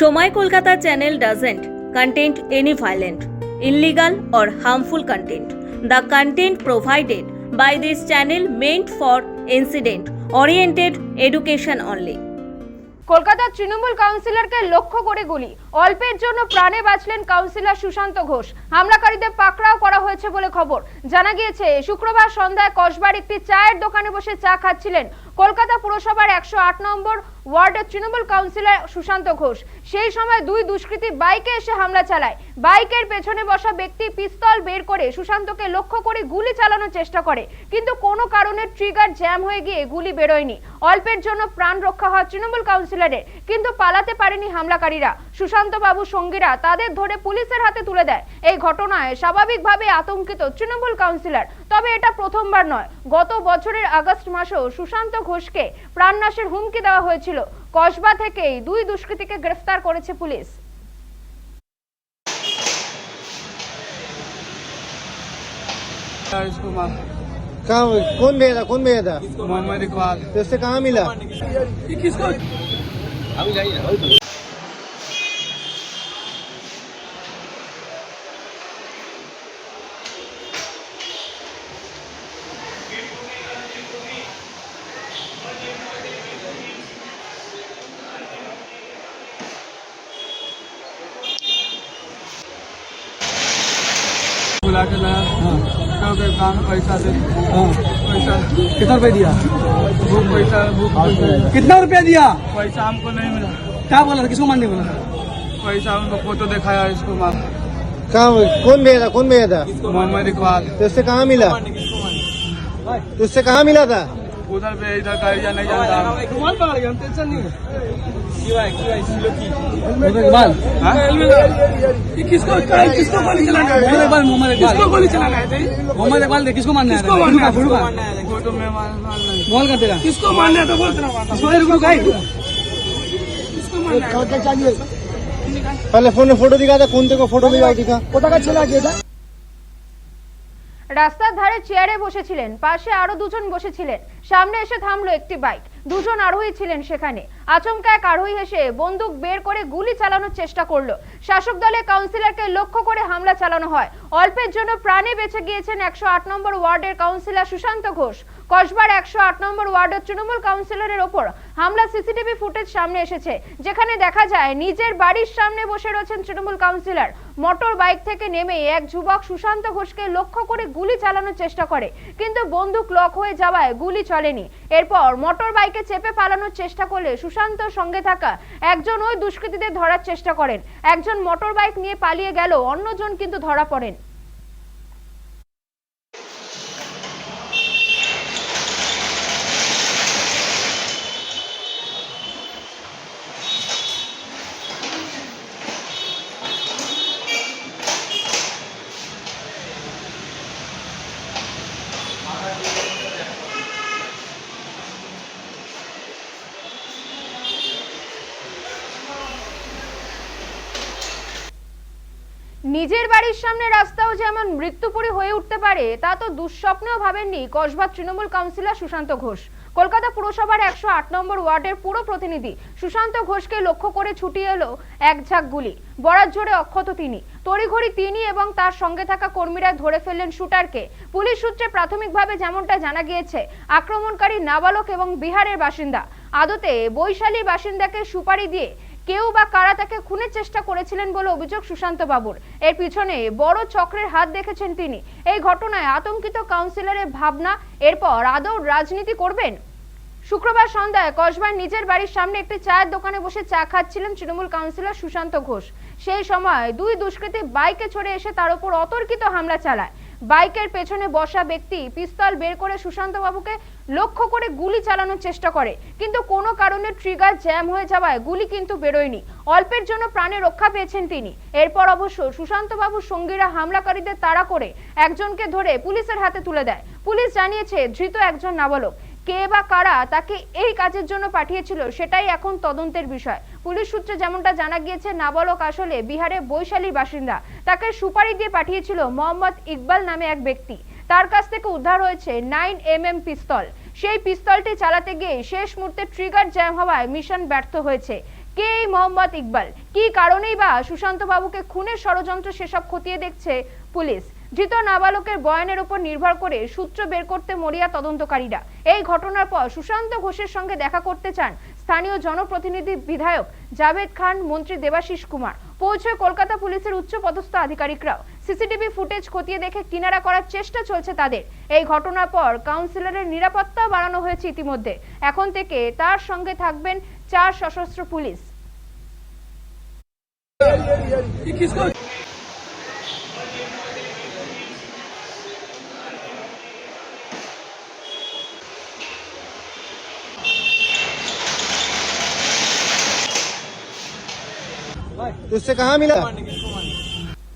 Somoy Kolkata channel doesn't content any violent illegal or harmful content the content provided by this channel meant for incident oriented education only কলকাতার তৃণমূল কাউন্সিলরকে লক্ষ্য করে গুলি। অল্পের জন্য প্রাণে বাঁচলেন councillor Sushanta Ghosh. হামলাকারীদের পাকড়াও করা হয়েছে বলে খবর। জানা গিয়েছে, শুক্রবার সন্ধ্যায় কসবার একটি চায়ের দোকানে বসে চা খাচ্ছিলেন কলকাতা পুরসভার একশো আট নম্বর ওয়ার্ডের তৃণমূল কাউন্সিলর সুশান্ত ঘোষ। সেই সময় দুই দুষ্কৃতী বাইকে এসে হামলা চালায়। বাইকের পেছনে বসা ব্যক্তি পিস্তল বের করে সুশান্তকে লক্ষ্য করে গুলি চালানোর চেষ্টা করে। কিন্তু কোনো কারণে ট্রিগার জ্যাম হয়ে গিয়ে গুলি বেরোয়নি। অল্পের জন্য প্রাণ রক্ষা হয় তৃণমূল কাউন্সিলরের, কিন্তু পালাতে পারেনি হামলাকারীরা। সুশান্ত বাবু সঙ্গীরা তাদের ধরে পুলিশের হাতে তুলে দেয়। এই ঘটনায় স্বাভাবিকভাবে আতঙ্কিত তৃণমূল কাউন্সিলর। তবে এটা প্রথমবার নয়। গত বছরের আগস্ট মাসেও সুশান্ত ঘোষকে প্রাণনাশের হুমকি দেওয়া হয়েছিল। কসবা থেকেই দুই দুষ্কৃতীকে গ্রেফতার করেছে পুলিশ इसको मार कहाँ कौन भेजा कौन भेजा था मोहम्मद इकबाल तो उससे कहाँ मिला बुला के लाया कहो काम पैसा दे। पैसा। कितना रुपया दिया? वो पैसा वो कितना रुपया दिया? पैसा हमको नहीं मिला। क्या बोला था? किसको मारने बोला था? पैसा उनको फ़ोटो दिखाया इसको मार। कहाँ कौन भेजा कौन भेजा था? मोहम्मद इकबाल। तो उससे कहाँ मिला? तो उससे कहाँ मिला था? उधर पे इधर का एरिया नहीं जानता रुमाल पकड़ गया टेंशन नहीं हाँ? इकबाल किसको किसको गोली चलाना है मोहम्मद इकबाल मोहम्मद इकबाल किसको गोली चलाना है मोहम्मद इकबाल दे किसको मारना है किसको मारना है फोटो में मार मार नहीं मोहन कर तेरा किसको मारना है तो बोल तेरा किसको रुक रुक आई पहले फोन में फोटो दिखा था कौन तेरे को फोटो दिखा दिखा রাস্তার ধারে চেয়ারে বসেছিলেন, পাশে আরও দুজন বসেছিলেন। সামনে এসে থামলো একটি বাইক। দুজন আরোহী ছিলেন সেখানে। আচমকা এক আরোহী এসে বন্দুক বের করে গুলি চালানোর চেষ্টা করল। শাসক দলের কাউন্সিলরকে লক্ষ্য করে হামলা চালানো হয়। অল্পের জন্য প্রাণে বেঁচে গিয়েছেন একশো আট নম্বর ওয়ার্ডের কাউন্সিলর সুশান্ত ঘোষ। কসবার একশো আট নম্বর ওয়ার্ডের তৃণমূল কাউন্সিলরের ওপর হামলা সিসিটিভি ফুটেজ সামনে এসেছে। যেখানে দেখা যায়, নিজের বাড়ির সামনে বসে রয়েছেন তৃণমূল কাউন্সিলর। মোটর বাইক থেকে নেমে এক যুবক সুশান্ত ঘোষকে লক্ষ্য করে গুলি চালানোর চেষ্টা করে, কিন্তু বন্দুক লক হয়ে যাওয়ায় গুলি চলেনি। এরপর মোটর বাইকে চেপে পালানোর চেষ্টা করলে সুশান্তর সঙ্গে থাকা একজন ওই দুষ্কৃতীদের ধরার চেষ্টা করেন। একজন মোটর বাইক নিয়ে পালিয়ে গেল অন্যজন কিন্তু ধরা পড়েন। নিজের বাড়ির সামনে রাস্তাও যেমন মৃত্যুপুরী হয়ে উঠতে পারে, তা তো দুঃস্বপ্নেও ভাবেননি কসবার তৃণমূল কাউন্সিলর সুশান্ত ঘোষ। কলকাতা পুরসভার একশো আট নম্বর ওয়ার্ডের পুরো প্রতিনিধি সুশান্ত ঘোষকে লক্ষ্য করে ছুটি এলো এক ঝাঁক গুলি। বরাত জোরে অক্ষত তিনি। তড়িঘড়ি তিনি এবং তার সঙ্গে থাকা কর্মীরা ধরে ফেললেন শুটারকে। পুলিশ সূত্রে প্রাথমিকভাবে যেমনটা জানা গিয়েছে, আক্রমণকারী নাবালক এবং বিহারের বাসিন্দা। আদতে বৈশালী বাসিন্দাকে সুপারি দিয়ে কেউ বা কারা তাকে খুনের চেষ্টা করেছিলেন বলে অভিযোগ সুশান্ত বাবুর এর পিছনে বড় চক্রের হাত দেখেছেন তিনি। এই ঘটনায় আতঙ্কিত কাউন্সিলরের ভাবনা, এরপর আদৌ রাজনীতি করবেন? শুক্রবার সন্ধ্যায় কসবার নিজের বাড়ির সামনে একটি চায়ের দোকানে বসে চা খাচ্ছিলেন তৃণমূল কাউন্সিলর সুশান্ত ঘোষ। সেই সময় দুই দুষ্কৃতী বাইকে চড়ে এসে তার উপর অতর্কিত হামলা চালায়। বাইকের পেছনে বসা ব্যক্তি পিস্তল বের করে সুশান্ত বাবুকে লক্ষ্য করে গুলি চালানোর চেষ্টা করে। কিন্তু কোনো কারণে ট্রিগার জ্যাম হয়ে যাওয়ায় গুলি কিন্তু বেরোয়নি। অল্পের জন্য প্রাণে রক্ষা পেয়েছেন তিনি। এরপর অবশ্য সুশান্ত বাবুর সঙ্গীরা হামলাকারীদের তাড়া করে একজনকে ধরে পুলিশের হাতে তুলে দেয়। পুলিশ জানিয়েছে, ধৃত একজন নাবালক। কে বা কারা তাকে এই কাজের জন্য পাঠিয়েছিল সেটাই এখন তদন্তের বিষয়। পুলিশ সূত্রে যেমনটা জানা গিয়েছে, নাবালক আসলে বিহারে বৈশালীর বাসিন্দা। তাকে সুপারি দিয়ে পাঠিয়েছিল মোহাম্মদ ইকবাল নামে এক ব্যক্তি। তার কাছ থেকে উদ্ধার হয়েছে নাইন এম এম পিস্তল। সেই পিস্তলটি চালাতে গিয়ে শেষ মুহূর্তে ট্রিগার জ্যাম হওয়ায় মিশন ব্যর্থ হয়েছে। কে এই মোহাম্মদ ইকবাল? কি কারণেই বা সুশান্ত বাবুকে খুনের ষড়যন্ত্র সেসব খতিয়ে দেখছে পুলিশ? ধৃত নাবালকের বয়ানের উপর নির্ভর করে সূত্র বের করতে মরিয়া তদন্তকারীরা। এই ঘটনার পর সুশান্ত ঘোষের সঙ্গে দেখা করতে চান স্থানীয় জনপ্রতিনিধি বিধায়ক জাভেদ খান, মন্ত্রী দেবাশিস কুমার। পৌঁছয় কলকাতা পুলিশের উচ্চ পদস্থ আধিকারিকরাও। সিসিটিভি ফুটেজ খতিয়ে দেখে কিনারা করার চেষ্টা চলছে তাদের। এই ঘটনার পর কাউন্সিলরের নিরাপত্তা বাড়ানো হয়েছে ইতিমধ্যে। এখন থেকে তার সঙ্গে থাকবেন চার সশস্ত্র পুলিশ। तो उससे कहाँ मिला?